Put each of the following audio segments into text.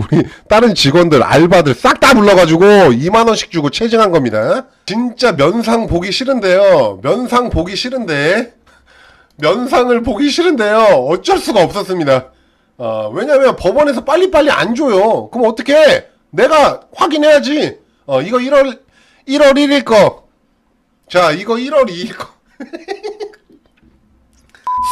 우리 다른 직원들 알바들 싹 다 불러가지고 2만 원씩 주고 체증한 겁니다. 진짜 면상 보기 싫은데요. 면상 보기 싫은데 면상을 보기 싫은데요. 어쩔 수가 없었습니다. 어, 왜냐면 법원에서 빨리빨리 안 줘요. 그럼 어떻게? 내가 확인해야지. 어, 이거 1월 1월 1일 거. 자, 이거 1월 2일 거.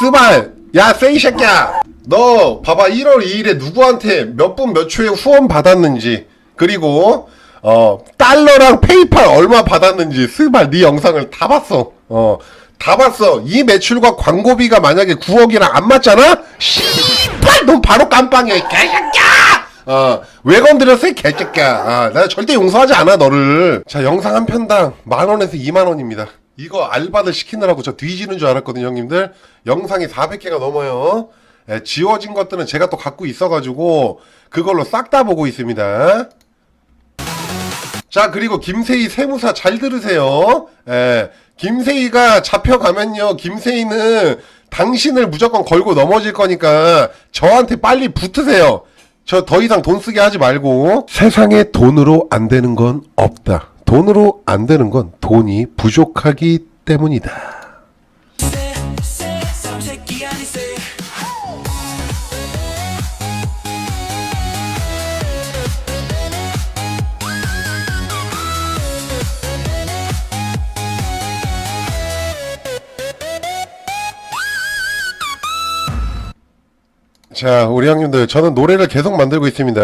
스발, 야, 세이 새끼야! 너, 봐봐, 1월 2일에 누구한테 몇 분 몇 초에 후원 받았는지, 그리고, 어, 달러랑 페이팔 얼마 받았는지, 스발, 네 영상을 다 봤어. 어, 다 봤어. 이 매출과 광고비가 만약에 9억이랑 안 맞잖아? 씨발, 넌 바로 깜빵이야, 이 개새끼야! 어, 왜 건드렸어, 이 개새끼야. 아, 나 절대 용서하지 않아, 너를. 자, 영상 한 편당 만원에서 2만원입니다. 이거 알바들 시키느라고 저 뒤지는 줄 알았거든요, 형님들. 영상이 400개가 넘어요. 예, 지워진 것들은 제가 또 갖고 있어가지고, 그걸로 싹 다 보고 있습니다. 자, 그리고 김세희 세무사 잘 들으세요. 예, 김세희가 잡혀가면요, 김세희는 당신을 무조건 걸고 넘어질 거니까 저한테 빨리 붙으세요. 저 더 이상 돈 쓰게 하지 말고. 세상에 돈으로 안 되는 건 없다. 돈으로 안 되는 건 돈이 부족하기 때문이다. 자, 우리 형님들, 저는 노래를 계속 만들고 있습니다.